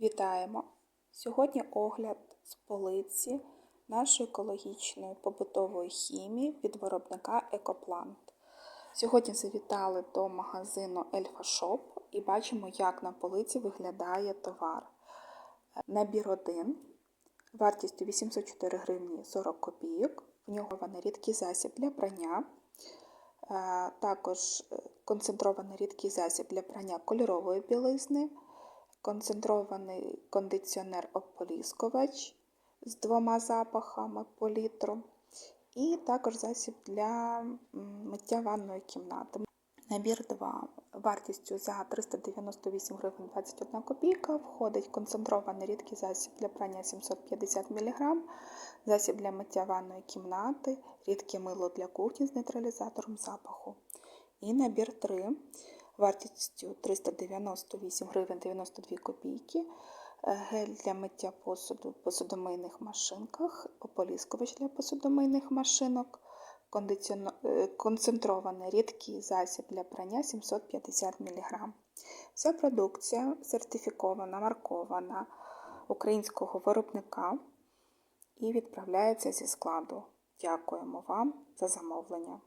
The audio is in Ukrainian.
Вітаємо! Сьогодні огляд з полиці нашої екологічної побутової хімії від виробника Екоплант. Сьогодні завітали до магазину Ельфа Шоп і бачимо, як на полиці виглядає товар. Набір 1 вартістю 804 гривні 40 копійок. В нього рідкий засіб для прання. Е, Також е, концентрований рідкий засіб для прання кольорової білизни, концентрований кондиціонер ополіскувач з двома запахами по літру, і також засіб для миття ванної кімнати. Набір 2 вартістю за 398 гривень 21 копійка входить концентрований рідкий засіб для прання 750 мг, засіб для миття ванної кімнати, рідке мило для кухні з нейтралізатором запаху. І набір 3 вартістю 398 гривень 92 копійки, е, гель для миття посуду в посудомийних машинках, ополіскувач для посудомийних машинок, кондиціоно- е, концентрований рідкий засіб для прання 750 мг. Вся продукція сертифікована, маркована українського виробника і відправляється зі складу. Дякуємо вам за замовлення.